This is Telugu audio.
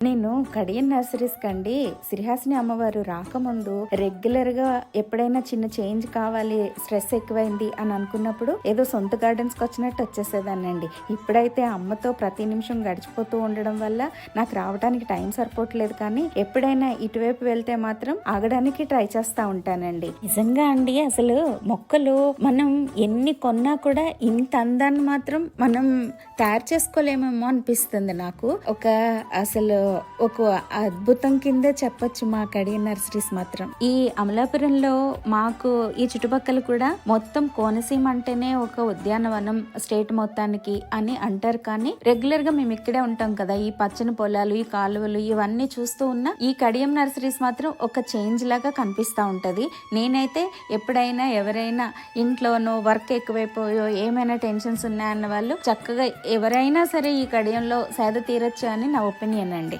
నేను కడియన్ నర్సరీస్ కండి శ్రీహాసిని అమ్మవారు రాకముందు రెగ్యులర్గా ఎప్పుడైనా చిన్న చేంజ్ కావాలి స్ట్రెస్ ఎక్కువైంది అని అనుకున్నప్పుడు ఏదో సొంత గార్డెన్స్కి వచ్చినట్టు వచ్చేసేదానండి ఇప్పుడైతే అమ్మతో ప్రతి నిమిషం గడిచిపోతూ ఉండడం వల్ల నాకు రావడానికి టైం సరిపోవట్లేదు కానీ ఎప్పుడైనా ఇటువైపు వెళ్తే మాత్రం ఆగడానికి ట్రై చేస్తా ఉంటానండి. నిజంగా అండి అసలు మొక్కలు మనం ఎన్ని కొన్నా కూడా ఇంత అందాన్ని మాత్రం మనం తయారు చేసుకోలేమేమో అనిపిస్తుంది నాకు. ఒక అసలు ఒక అద్భుతం కిందే చెప్పొచ్చు మా కడియం నర్సరీస్ మాత్రం. ఈ అమలాపురంలో మాకు ఈ చుట్టుపక్కల కూడా మొత్తం కోనసీమ అంటేనే ఒక ఉద్యానవనం స్టేట్ మొత్తానికి అని అంటారు. కానీ రెగ్యులర్గా మేము ఇక్కడే ఉంటాం కదా. ఈ పచ్చని పొలాలు ఈ కాలువలు ఇవన్నీ చూస్తూ ఉన్న ఈ కడియం నర్సరీస్ మాత్రం ఒక చేంజ్ లాగా కనిపిస్తూ ఉంటది. నేనైతే ఎప్పుడైనా ఎవరైనా ఇంట్లోనో వర్క్ ఎక్కువైపోయో ఏమైనా టెన్షన్స్ ఉన్నాయన్న వాళ్ళు చక్కగా ఎవరైనా సరే ఈ కడియంలో సేద తీరొచ్చు అని నా ఒపీనియన్ అండి.